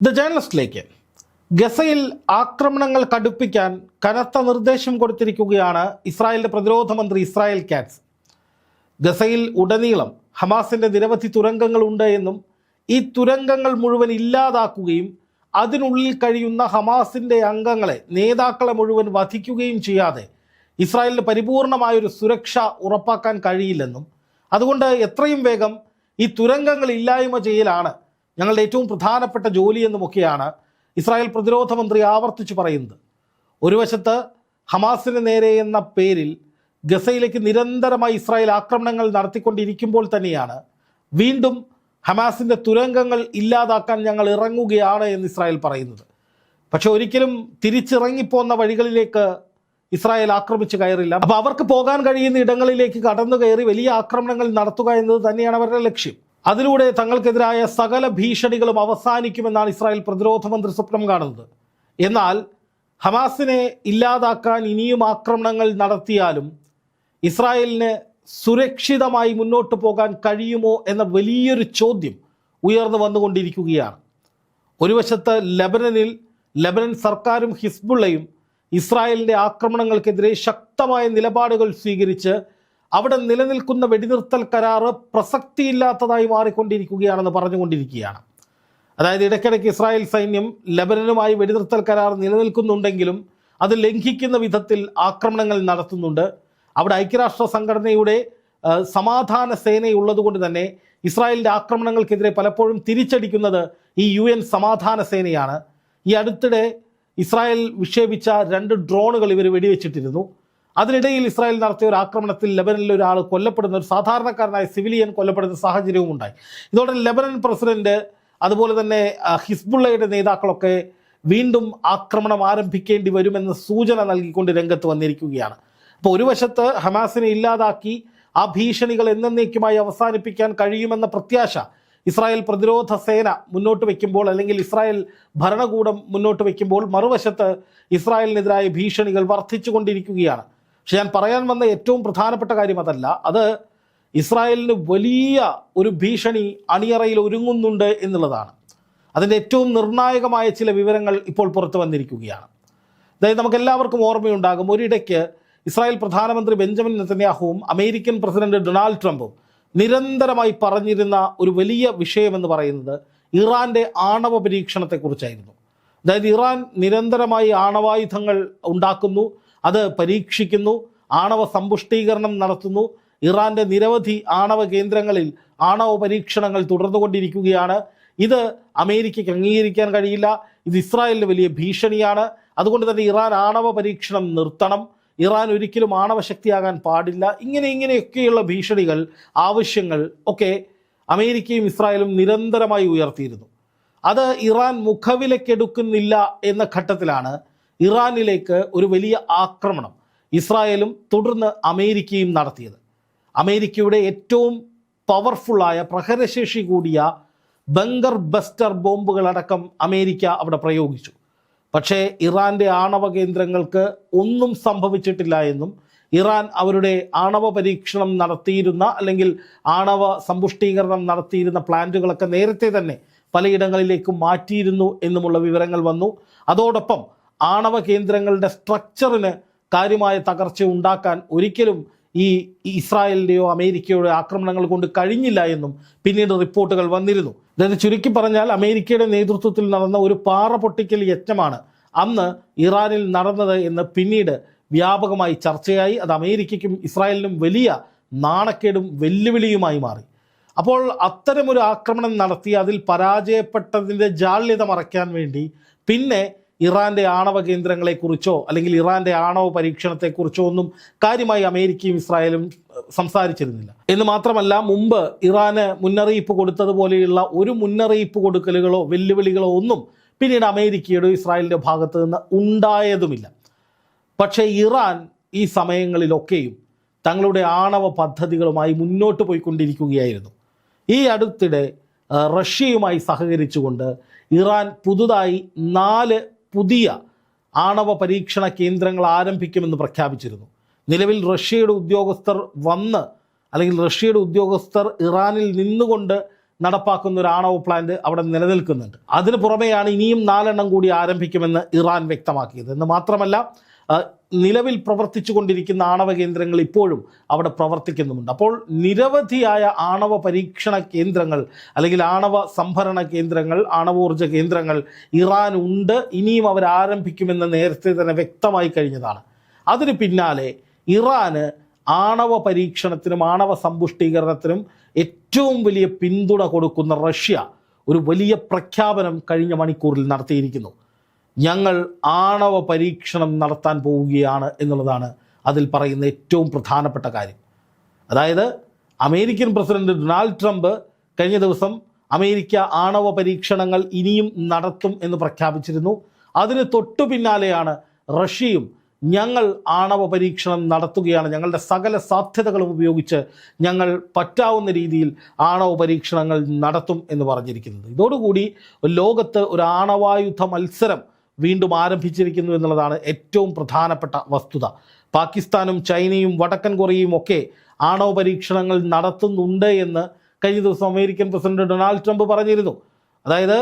The ജേർണലിസ്റ്റിലേക്ക് ഗസയിൽ ആക്രമണങ്ങൾ കടുപ്പിക്കാൻ കനത്ത നിർദ്ദേശം കൊടുത്തിരിക്കുകയാണ് ഇസ്രായേലിന്റെ പ്രതിരോധ മന്ത്രി ഇസ്രായേൽ കാറ്റ്സ്. ഗസയിൽ ഉടനീളം ഹമാസിന്റെ നിരവധി തുരങ്കങ്ങൾ ഉണ്ട് എന്നും ഈ തുരങ്കങ്ങൾ മുഴുവൻ ഇല്ലാതാക്കുകയും അതിനുള്ളിൽ കഴിയുന്ന ഹമാസിന്റെ അംഗങ്ങളെ നേതാക്കളെ മുഴുവൻ വധിക്കുകയും ചെയ്യാതെ ഇസ്രായേലിന് പരിപൂർണമായൊരു സുരക്ഷ ഉറപ്പാക്കാൻ കഴിയില്ലെന്നും അതുകൊണ്ട് എത്രയും വേഗം ഈ തുരങ്കങ്ങൾ ഇല്ലായ്മ ചെയ്യലാണ് ഞങ്ങളുടെ ഏറ്റവും പ്രധാനപ്പെട്ട ജോലി എന്നുമൊക്കെയാണ് ഇസ്രായേൽ പ്രതിരോധ മന്ത്രി ആവർത്തിച്ച് പറയുന്നത്. ഒരു വശത്ത് ഹമാസിന് നേരെ എന്ന പേരിൽ ഗസയിലേക്ക് നിരന്തരമായി ഇസ്രായേൽ ആക്രമണങ്ങൾ നടത്തിക്കൊണ്ടിരിക്കുമ്പോൾ തന്നെയാണ് വീണ്ടും ഹമാസിന്റെ തുരങ്കങ്ങൾ ഇല്ലാതാക്കാൻ ഞങ്ങൾ ഇറങ്ങുകയാണ് എന്ന് ഇസ്രായേൽ പറയുന്നത്. പക്ഷെ ഒരിക്കലും തിരിച്ചിറങ്ങിപ്പോന്ന വഴികളിലേക്ക് ഇസ്രായേൽ ആക്രമിച്ച് കയറില്ല. അപ്പോൾ അവർക്ക് പോകാൻ കഴിയുന്ന ഇടങ്ങളിലേക്ക് കടന്നു കയറി വലിയ ആക്രമണങ്ങൾ നടത്തുക എന്നത് തന്നെയാണ് അവരുടെ ലക്ഷ്യം. അതിലൂടെ തങ്ങൾക്കെതിരായ സകല ഭീഷണികളും അവസാനിക്കുമെന്നാണ് ഇസ്രായേൽ പ്രതിരോധ മന്ത്രി സ്വപ്നം കാണുന്നത്. എന്നാൽ ഹമാസിനെ ഇല്ലാതാക്കാൻ ഇനിയും ആക്രമണങ്ങൾ നടത്തിയാലും ഇസ്രായേലിന് സുരക്ഷിതമായി മുന്നോട്ട് പോകാൻ കഴിയുമോ എന്ന വലിയൊരു ചോദ്യം ഉയർന്നു വന്നുകൊണ്ടിരിക്കുകയാണ്. ഒരു വശത്ത് ലബനനിൽ ലബനൻ സർക്കാരും ഹിസ്ബുള്ളയും ഇസ്രായേലിന്റെ ആക്രമണങ്ങൾക്കെതിരെ ശക്തമായ നിലപാടുകൾ സ്വീകരിച്ച് അവിടെ നിലനിൽക്കുന്ന വെടിനിർത്തൽ കരാറ് പ്രസക്തിയില്ലാത്തതായി മാറിക്കൊണ്ടിരിക്കുകയാണെന്ന് പറഞ്ഞുകൊണ്ടിരിക്കുകയാണ്. അതായത് ഇടയ്ക്കിടയ്ക്ക് ഇസ്രായേൽ സൈന്യം ലബനനുമായി വെടിനിർത്തൽ കരാർ നിലനിൽക്കുന്നുണ്ടെങ്കിലും അത് ലംഘിക്കുന്ന വിധത്തിൽ ആക്രമണങ്ങൾ നടത്തുന്നുണ്ട്. അവിടെ ഐക്യരാഷ്ട്ര സംഘടനയുടെ സമാധാന സേനയുള്ളതുകൊണ്ട് തന്നെ ഇസ്രായേലിന്റെ ആക്രമണങ്ങൾക്കെതിരെ പലപ്പോഴും തിരിച്ചടിക്കുന്നത് ഈ യു എൻ സമാധാന സേനയാണ്. ഈ അടുത്തിടെ ഇസ്രായേൽ വിക്ഷേപിച്ച രണ്ട് ഡ്രോണുകൾ ഇവർ വെടിവെച്ചിട്ടിരുന്നു. അതിനിടയിൽ ഇസ്രായേൽ നടത്തിയ ഒരു ആക്രമണത്തിൽ ലെബനനിൽ ഒരാൾ കൊല്ലപ്പെടുന്ന ഒരു സാധാരണക്കാരനായ സിവിലിയൻ കൊല്ലപ്പെടുന്ന സാഹചര്യവും ഉണ്ടായി. ഇതോടെ ലെബനൻ പ്രസിഡന്റ് അതുപോലെ തന്നെ ഹിസ്ബുള്ളയുടെ നേതാക്കളൊക്കെ വീണ്ടും ആക്രമണം ആരംഭിക്കേണ്ടി വരുമെന്ന സൂചന നൽകിക്കൊണ്ട് രംഗത്ത് വന്നിരിക്കുകയാണ്. അപ്പോൾ ഒരു വശത്ത് ഹമാസിനെ ഇല്ലാതാക്കി ആ ഭീഷണികൾ എന്നേക്കുമായി അവസാനിപ്പിക്കാൻ കഴിയുമെന്ന പ്രത്യാശ ഇസ്രായേൽ പ്രതിരോധ സേന മുന്നോട്ട് വയ്ക്കുമ്പോൾ അല്ലെങ്കിൽ ഇസ്രായേൽ ഭരണകൂടം മുന്നോട്ട് വയ്ക്കുമ്പോൾ മറുവശത്ത് ഇസ്രായേലിനെതിരായ ഭീഷണികൾ വർദ്ധിച്ചു കൊണ്ടിരിക്കുകയാണ് പക്ഷെ ഞാൻ പറയാൻ വന്ന ഏറ്റവും പ്രധാനപ്പെട്ട കാര്യം അതല്ല. അത് ഇസ്രായേലിന് വലിയ ഒരു ഭീഷണി അണിയറയിൽ ഒരുങ്ങുന്നുണ്ട് എന്നുള്ളതാണ്. അതിന്റെ ഏറ്റവും നിർണായകമായ ചില വിവരങ്ങൾ ഇപ്പോൾ പുറത്തു വന്നിരിക്കുകയാണ്. അതായത് നമുക്ക് എല്ലാവർക്കും ഓർമ്മയുണ്ടാകും ഒരിടയ്ക്ക് ഇസ്രായേൽ പ്രധാനമന്ത്രി ബെഞ്ചമിൻ നെത്തന്യാഹുവും അമേരിക്കൻ പ്രസിഡന്റ് ഡൊണാൾഡ് ട്രംപും നിരന്തരമായി പറഞ്ഞിരുന്ന ഒരു വലിയ വിഷയമെന്ന് പറയുന്നത് ഇറാന്റെ ആണവ പരീക്ഷണത്തെക്കുറിച്ചായിരുന്നു. അതായത് ഇറാൻ നിരന്തരമായി ആണവായുധങ്ങൾ ഉണ്ടാക്കുന്നു അത് പരീക്ഷിക്കുന്നു ആണവ സമ്പുഷ്ടീകരണം നടത്തുന്നു. ഇറാന്റെ നിരവധി ആണവ കേന്ദ്രങ്ങളിൽ ആണവ പരീക്ഷണങ്ങൾ തുടർന്നുകൊണ്ടിരിക്കുകയാണ്. ഇത് അമേരിക്കയ്ക്ക് അംഗീകരിക്കാൻ കഴിയില്ല. ഇത് ഇസ്രായേലിന് വലിയ ഭീഷണിയാണ്. അതുകൊണ്ട് തന്നെ ഇറാൻ ആണവ പരീക്ഷണം നിർത്തണം. ഇറാൻ ഒരിക്കലും ആണവ ശക്തിയാകാൻ പാടില്ല. ഇങ്ങനെ ഇങ്ങനെയൊക്കെയുള്ള ഭീഷണികൾ ആവശ്യങ്ങൾ ഒക്കെ അമേരിക്കയും ഇസ്രായേലും നിരന്തരമായി ഉയർത്തിയിരുന്നു. അത് ഇറാൻ മുഖവിലക്കെടുക്കുന്നില്ല എന്ന ഘട്ടത്തിലാണ് ഇറാനിലേക്ക് ഒരു വലിയ ആക്രമണം ഇസ്രായേലും തുടർന്ന് അമേരിക്കയും നടത്തിയത്. അമേരിക്കയുടെ ഏറ്റവും പവർഫുള്ളായ പ്രഹരശേഷി കൂടിയ ബങ്കർ ബസ്റ്റർ ബോംബുകളടക്കം അമേരിക്ക അവിടെ പ്രയോഗിച്ചു. പക്ഷേ ഇറാന്റെ ആണവ കേന്ദ്രങ്ങൾക്ക് ഒന്നും സംഭവിച്ചിട്ടില്ല എന്നും ഇറാൻ അവരുടെ ആണവ പരീക്ഷണം നടത്തിയിരുന്ന അല്ലെങ്കിൽ ആണവ സമ്പുഷ്ടീകരണം നടത്തിയിരുന്ന പ്ലാന്റുകളൊക്കെ നേരത്തെ തന്നെ പലയിടങ്ങളിലേക്കും മാറ്റിയിരുന്നു എന്നുമുള്ള വിവരങ്ങൾ വന്നു. അതോടൊപ്പം ആണവ കേന്ദ്രങ്ങളുടെ സ്ട്രക്ചറിന് കാര്യമായ തകർച്ച ഉണ്ടാക്കാൻ ഒരിക്കലും ഈ ഇസ്രായേലിന്റെയോ അമേരിക്കയുടെ ആക്രമണങ്ങൾ കൊണ്ട് കഴിഞ്ഞില്ല എന്നും പിന്നീട് റിപ്പോർട്ടുകൾ വന്നിരുന്നു. അതായത് ചുരുക്കി പറഞ്ഞാൽ അമേരിക്കയുടെ നേതൃത്വത്തിൽ നടന്ന ഒരു പാറ പൊട്ടിക്കൽ യജ്ഞമാണ് അന്ന് ഇറാനിൽ നടന്നത് എന്ന് പിന്നീട് വ്യാപകമായി ചർച്ചയായി. അത് അമേരിക്കയ്ക്കും ഇസ്രായേലിനും വലിയ നാണക്കേടും വെല്ലുവിളിയുമായി മാറി. അപ്പോൾ അത്തരമൊരു ആക്രമണം നടത്തി അതിൽ പരാജയപ്പെട്ടതിന്റെ ജാള്യത മറയ്ക്കാൻ വേണ്ടി പിന്നെ ഇറാന്റെ ആണവ കേന്ദ്രങ്ങളെക്കുറിച്ചോ അല്ലെങ്കിൽ ഇറാന്റെ ആണവ പരീക്ഷണത്തെക്കുറിച്ചോ ഒന്നും കാര്യമായി അമേരിക്കയും ഇസ്രായേലും സംസാരിച്ചിരുന്നില്ല. എന്ന് മാത്രമല്ല മുമ്പ് ഇറാന് മുന്നറിയിപ്പ് കൊടുത്തതുപോലെയുള്ള ഒരു മുന്നറിയിപ്പ് കൊടുക്കലുകളോ വെല്ലുവിളികളോ ഒന്നും പിന്നീട് അമേരിക്കയുടെ ഇസ്രായേലിന്റെ ഭാഗത്ത് നിന്ന് ഉണ്ടായതുമില്ല. പക്ഷേ ഇറാൻ ഈ സമയങ്ങളിലൊക്കെയും തങ്ങളുടെ ആണവ പദ്ധതികളുമായി മുന്നോട്ട് പോയിക്കൊണ്ടിരിക്കുകയായിരുന്നു. ഈ അടുത്തിടെ റഷ്യയുമായി സഹകരിച്ചുകൊണ്ട് ഇറാൻ പുതുതായി നാല് പുതിയ ആണവ പരീക്ഷണ കേന്ദ്രങ്ങൾ ആരംഭിക്കുമെന്ന് പ്രഖ്യാപിച്ചിരുന്നു. നിലവിൽ റഷ്യയുടെ ഉദ്യോഗസ്ഥർ വന്ന് അല്ലെങ്കിൽ റഷ്യയുടെ ഉദ്യോഗസ്ഥർ ഇറാനിൽ നിന്നുകൊണ്ട് നടപ്പാക്കുന്ന ഒരു ആണവ പ്ലാന്റ് അവിടെ നിലനിൽക്കുന്നുണ്ട്. അതിന് പുറമെയാണ് ഇനിയും നാലെണ്ണം കൂടി ആരംഭിക്കുമെന്ന് ഇറാൻ വ്യക്തമാക്കിയത്. എന്ന് മാത്രമല്ല നിലവിൽ പ്രവർത്തിച്ചു കൊണ്ടിരിക്കുന്ന ആണവ കേന്ദ്രങ്ങൾ ഇപ്പോഴും അവിടെ പ്രവർത്തിക്കുന്നുമുണ്ട്. അപ്പോൾ നിരവധിയായ ആണവ പരീക്ഷണ കേന്ദ്രങ്ങൾ അല്ലെങ്കിൽ ആണവ സംഭരണ കേന്ദ്രങ്ങൾ ആണവോർജ കേന്ദ്രങ്ങൾ ഇറാൻ ഉണ്ട് ഇനിയും അവർ ആരംഭിക്കുമെന്ന് നേരത്തെ തന്നെ വ്യക്തമായി കഴിഞ്ഞതാണ്. അതിന് പിന്നാലെ ഇറാന് ആണവ പരീക്ഷണത്തിനും ആണവ സമ്പുഷ്ടീകരണത്തിനും ഏറ്റവും വലിയ പിന്തുണ കൊടുക്കുന്ന റഷ്യ ഒരു വലിയ പ്രഖ്യാപനം കഴിഞ്ഞ മണിക്കൂറിൽ നടത്തിയിരിക്കുന്നു. ഞങ്ങൾ ആണവ പരീക്ഷണം നടത്താൻ പോവുകയാണ് എന്നുള്ളതാണ് അതിൽ പറയുന്ന ഏറ്റവും പ്രധാനപ്പെട്ട കാര്യം. അതായത് അമേരിക്കൻ പ്രസിഡന്റ് ഡൊണാൾഡ് ട്രംപ് കഴിഞ്ഞ ദിവസം അമേരിക്ക ആണവ പരീക്ഷണങ്ങൾ ഇനിയും നടത്തും എന്ന് പ്രഖ്യാപിച്ചിരുന്നു. അതിന് തൊട്ടു പിന്നാലെയാണ് റഷ്യയും ഞങ്ങൾ ആണവ പരീക്ഷണം നടത്തുകയാണ്. ഞങ്ങളുടെ സകല സാധ്യതകളും ഉപയോഗിച്ച് ഞങ്ങൾ പറ്റാവുന്ന രീതിയിൽ ആണവ പരീക്ഷണങ്ങൾ നടത്തും എന്ന് പറഞ്ഞിരിക്കുന്നത്. ഇതോടുകൂടി ലോകത്ത് ഒരു ആണവായുധ മത്സരം വീണ്ടും ആരംഭിച്ചിരിക്കുന്നു എന്നുള്ളതാണ് ഏറ്റവും പ്രധാനപ്പെട്ട വസ്തുത. പാകിസ്ഥാനും ചൈനയും വടക്കൻ കൊറിയയും ഒക്കെ ആണവ പരീക്ഷണങ്ങൾ നടത്തുന്നുണ്ട് എന്ന് കഴിഞ്ഞ ദിവസം അമേരിക്കൻ പ്രസിഡന്റ് ഡൊണാൾഡ് ട്രംപ് പറഞ്ഞിരുന്നു. അതായത്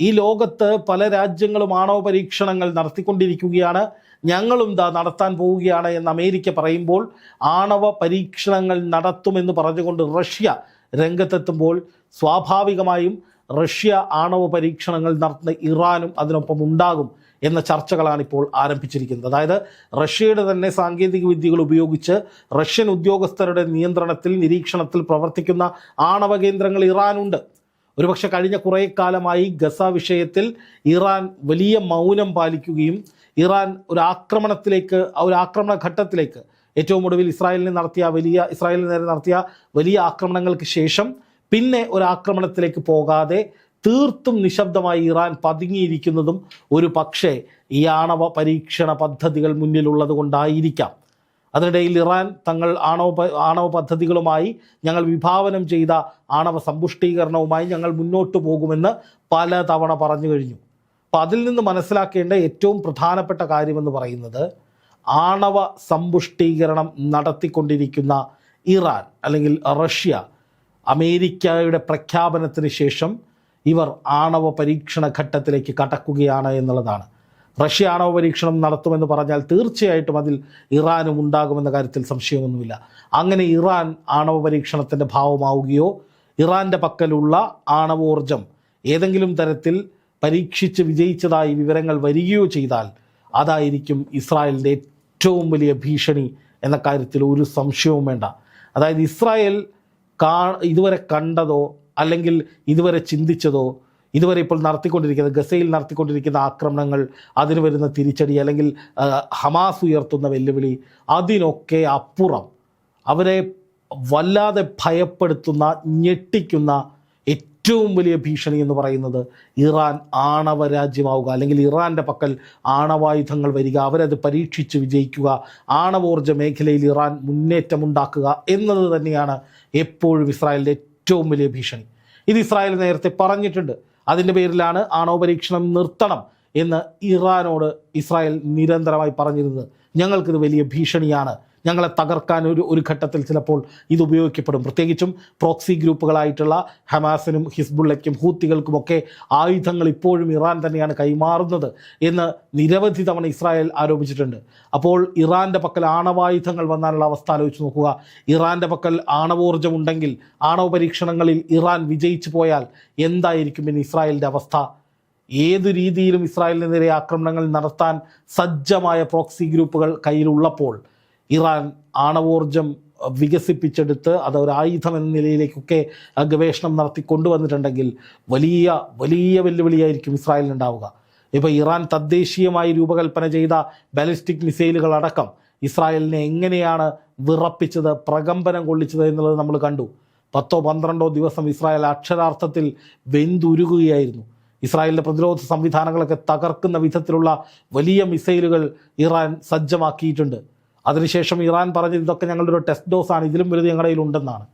ഈ ലോകത്ത് പല രാജ്യങ്ങളും ആണവ പരീക്ഷണങ്ങൾ നടത്തിക്കൊണ്ടിരിക്കുകയാണ്. ഞങ്ങളും ദാ നടത്താൻ പോവുകയാണ് എന്ന് അമേരിക്ക പറയുമ്പോൾ ആണവ പരീക്ഷണങ്ങൾ നടത്തുമെന്ന് പറഞ്ഞുകൊണ്ട് റഷ്യ രംഗത്തെത്തുമ്പോൾ സ്വാഭാവികമായും റഷ്യ ആണവ പരീക്ഷണങ്ങൾ നടത്തുന്ന ഇറാനും അതിനൊപ്പം ഉണ്ടാകും എന്ന ചർച്ചകളാണ് ഇപ്പോൾ ആരംഭിച്ചിരിക്കുന്നത്. അതായത് റഷ്യയുടെ തന്നെ സാങ്കേതിക വിദ്യകൾ ഉപയോഗിച്ച് റഷ്യൻ ഉദ്യോഗസ്ഥരുടെ നിയന്ത്രണത്തിൽ നിരീക്ഷണത്തിൽ പ്രവർത്തിക്കുന്ന ആണവ കേന്ദ്രങ്ങൾ ഇറാനുണ്ട്. ഒരുപക്ഷെ കഴിഞ്ഞ കുറേ കാലമായി ഗസ വിഷയത്തിൽ ഇറാൻ വലിയ മൗനം പാലിക്കുകയും ഇറാൻ ഒരു ആക്രമണത്തിലേക്ക് ഒരു ആക്രമണ ഘട്ടത്തിലേക്ക് ഏറ്റവും ഒടുവിൽ ഇസ്രായേലിന് നടത്തിയ വലിയ ഇസ്രായേലിന് നേരെ നടത്തിയ വലിയ ആക്രമണങ്ങൾക്ക് ശേഷം പിന്നെ ഒരു ആക്രമണത്തിലേക്ക് പോകാതെ തീർത്തും നിശബ്ദമായി ഇറാൻ പതുങ്ങിയിരിക്കുന്നതും ഒരു പക്ഷേ ഈ ആണവ പരീക്ഷണ പദ്ധതികൾ മുന്നിലുള്ളത് കൊണ്ടായിരിക്കാം. അതിനിടയിൽ ഇറാൻ തങ്ങൾ ആണവ ആണവ പദ്ധതികളുമായി ഞങ്ങൾ വിഭാവനം ചെയ്ത ആണവ സമ്പുഷ്ടീകരണവുമായി ഞങ്ങൾ മുന്നോട്ട് പോകുമെന്ന് പല തവണ പറഞ്ഞു കഴിഞ്ഞു. അപ്പം അതിൽ നിന്ന് മനസ്സിലാക്കേണ്ട ഏറ്റവും പ്രധാനപ്പെട്ട കാര്യമെന്ന് പറയുന്നത് ആണവ സമ്പുഷ്ടീകരണം നടത്തിക്കൊണ്ടിരിക്കുന്ന ഇറാൻ അല്ലെങ്കിൽ റഷ്യ അമേരിക്കയുടെ പ്രഖ്യാപനത്തിന് ശേഷം ഇവർ ആണവ പരീക്ഷണ ഘട്ടത്തിലേക്ക് കടക്കുകയാണ് എന്നുള്ളതാണ്. റഷ്യ ആണവ പരീക്ഷണം നടത്തുമെന്ന് പറഞ്ഞാൽ തീർച്ചയായിട്ടും അതിൽ ഇറാനും ഉണ്ടാകുമെന്ന കാര്യത്തിൽ സംശയമൊന്നുമില്ല. അങ്ങനെ ഇറാൻ ആണവ പരീക്ഷണത്തിന്റെ ഭാവമാവുകയോ ഇറാന്റെ പക്കലുള്ള ആണവോർജം ഏതെങ്കിലും തരത്തിൽ പരീക്ഷിച്ച് വിജയിച്ചതായി വിവരങ്ങൾ വരികയോ ചെയ്താൽ അതായിരിക്കും ഇസ്രായേലിന്റെ ഏറ്റവും വലിയ ഭീഷണി എന്ന കാര്യത്തിൽ ഒരു സംശയവും വേണ്ട. അതായത് ഇസ്രായേൽ കാ ഇതുവരെ കണ്ടതോ അല്ലെങ്കിൽ ഇതുവരെ ചിന്തിച്ചതോ ഇതുവരെ ഇപ്പോൾ നടത്തിക്കൊണ്ടിരിക്കുന്ന ഗസയിൽ നടത്തിക്കൊണ്ടിരിക്കുന്ന ആക്രമണങ്ങൾ അതിന് വരുന്ന തിരിച്ചടി അല്ലെങ്കിൽ ഹമാസ് ഉയർത്തുന്ന വെല്ലുവിളി അതിനൊക്കെ അപ്പുറം അവരെ വല്ലാതെ ഭയപ്പെടുത്തുന്ന ഞെട്ടിക്കുന്ന ഏറ്റവും വലിയ ഭീഷണി എന്ന് പറയുന്നത് ഇറാൻ ആണവ രാജ്യമാവുക അല്ലെങ്കിൽ ഇറാന്റെ പക്കൽ ആണവായുധങ്ങൾ വരിക അവരത് പരീക്ഷിച്ച് വിജയിക്കുക ആണവോർജ മേഖലയിൽ ഇറാൻ മുന്നേറ്റമുണ്ടാക്കുക എന്നത് തന്നെയാണ് എപ്പോഴും ഇസ്രായേലിന്റെ ഏറ്റവും വലിയ ഭീഷണി. ഇത് ഇസ്രായേൽ നേരത്തെ പറഞ്ഞിട്ടുണ്ട്. അതിന്റെ പേരിലാണ് ആണവ പരീക്ഷണം നിർത്തണം എന്ന് ഇറാനോട് ഇസ്രായേൽ നിരന്തരമായി പറഞ്ഞിരുന്നത്. ഞങ്ങൾക്കിത് വലിയ ഭീഷണിയാണ്. ഞങ്ങളെ തകർക്കാൻ ഒരു ഒരു ഘട്ടത്തിൽ ചിലപ്പോൾ ഇത് ഉപയോഗിക്കപ്പെടും. പ്രത്യേകിച്ചും പ്രോക്സി ഗ്രൂപ്പുകളായിട്ടുള്ള ഹമാസിനും ഹിസ്ബുള്ളയ്ക്കും ഹൂത്തികൾക്കുമൊക്കെ ആയുധങ്ങൾ ഇപ്പോഴും ഇറാൻ തന്നെയാണ് കൈമാറുന്നത് എന്ന് നിരവധി തവണ ഇസ്രായേൽ ആരോപിച്ചിട്ടുണ്ട്. അപ്പോൾ ഇറാന്റെ പക്കൽ ആണവായുധങ്ങൾ വന്നാലുള്ള അവസ്ഥ ആലോചിച്ച് നോക്കുക. ഇറാന്റെ പക്കൽ ആണവോർജം ഉണ്ടെങ്കിൽ ആണവ പരീക്ഷണങ്ങളിൽ ഇറാൻ വിജയിച്ചു പോയാൽ എന്തായിരിക്കും ഇനി ഇസ്രായേലിന്റെ അവസ്ഥ? ഏതു രീതിയിലും ഇസ്രായേലിനെതിരെ ആക്രമണങ്ങൾ നടത്താൻ സജ്ജമായ പ്രോക്സി ഗ്രൂപ്പുകൾ കയ്യിലുള്ളപ്പോൾ ഇറാൻ ആണവോർജം വികസിപ്പിച്ചെടുത്ത് അത് ഒരു ആയുധം എന്ന നിലയിലേക്കൊക്കെ ഗവേഷണം നടത്തി കൊണ്ടുവന്നിട്ടുണ്ടെങ്കിൽ വലിയ വലിയ വെല്ലുവിളിയായിരിക്കും ഇസ്രായേലിനുണ്ടാവുക ഇപ്പോൾ ഇറാൻ തദ്ദേശീയമായി രൂപകൽപ്പന ചെയ്ത ബാലിസ്റ്റിക് മിസൈലുകൾ അടക്കം ഇസ്രായേലിനെ എങ്ങനെയാണ് വിറപ്പിച്ചത് പ്രകമ്പനം കൊള്ളിച്ചത് എന്നുള്ളത് നമ്മൾ കണ്ടു. പത്തോ പന്ത്രണ്ടോ ദിവസം ഇസ്രായേൽ അക്ഷരാർത്ഥത്തിൽ വെന്തുരുകുകയായിരുന്നു. ഇസ്രായേലിന്റെ പ്രതിരോധ സംവിധാനങ്ങളൊക്കെ തകർക്കുന്ന വിധത്തിലുള്ള വലിയ മിസൈലുകൾ ഇറാൻ സജ്ജമാക്കിയിട്ടുണ്ട്. അതിനുശേഷം ഇറാൻ പറഞ്ഞത് ഇതൊക്കെ ഞങ്ങളുടെ ഒരു ടെസ്റ്റ് ഡോസാണ് ഇതിലും വലുത് ഞങ്ങളുടെ കയ്യിലുണ്ടെന്നാണ്.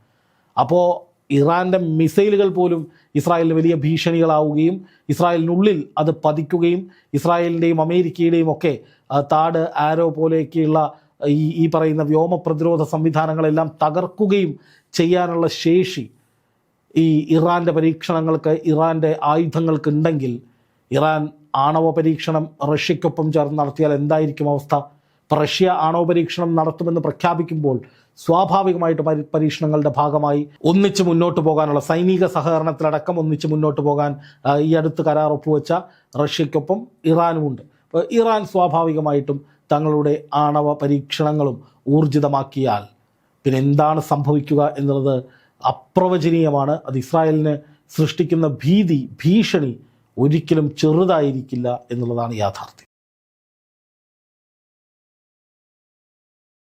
അപ്പോൾ ഇറാന്റെ മിസൈലുകൾ പോലും ഇസ്രായേലിന് വലിയ ഭീഷണികളാവുകയും ഇസ്രായേലിനുള്ളിൽ അത് പതിക്കുകയും ഇസ്രായേലിന്റെയും അമേരിക്കയുടെയും ഒക്കെ താട് ആരോ പോലെയൊക്കെയുള്ള ഈ ഈ പറയുന്ന വ്യോമ പ്രതിരോധ സംവിധാനങ്ങളെല്ലാം തകർക്കുകയും ചെയ്യാനുള്ള ശേഷി ഈ ഇറാന്റെ പരീക്ഷണങ്ങൾക്ക് ഇറാന്റെ ആയുധങ്ങൾക്ക് ഉണ്ടെങ്കിൽ ഇറാൻ ആണവ പരീക്ഷണം റഷ്യക്കൊപ്പം ചേർന്ന് നടത്തിയാൽ എന്തായിരിക്കും അവസ്ഥ? റഷ്യ ആണവ പരീക്ഷണം നടത്തുമെന്ന് പ്രഖ്യാപിക്കുമ്പോൾ സ്വാഭാവികമായിട്ട് പരി പരീക്ഷണങ്ങളുടെ ഭാഗമായി ഒന്നിച്ച് മുന്നോട്ട് പോകാനുള്ള സൈനിക സഹകരണത്തിലടക്കം ഒന്നിച്ച് മുന്നോട്ട് പോകാൻ ഈ അടുത്ത് കരാർ ഒപ്പുവെച്ച റഷ്യക്കൊപ്പം ഇറാനുമുണ്ട്. അപ്പോൾ ഇറാൻ സ്വാഭാവികമായിട്ടും തങ്ങളുടെ ആണവ പരീക്ഷണങ്ങളും ഊർജിതമാക്കിയാൽ പിന്നെ എന്താണ് സംഭവിക്കുക എന്നുള്ളത് അപ്രവചനീയമാണ്. അത് ഇസ്രായേലിന് സൃഷ്ടിക്കുന്ന ഭീതി ഭീഷണി ഒരിക്കലും ചെറുതായിരിക്കില്ല എന്നുള്ളതാണ് യാഥാർത്ഥ്യം.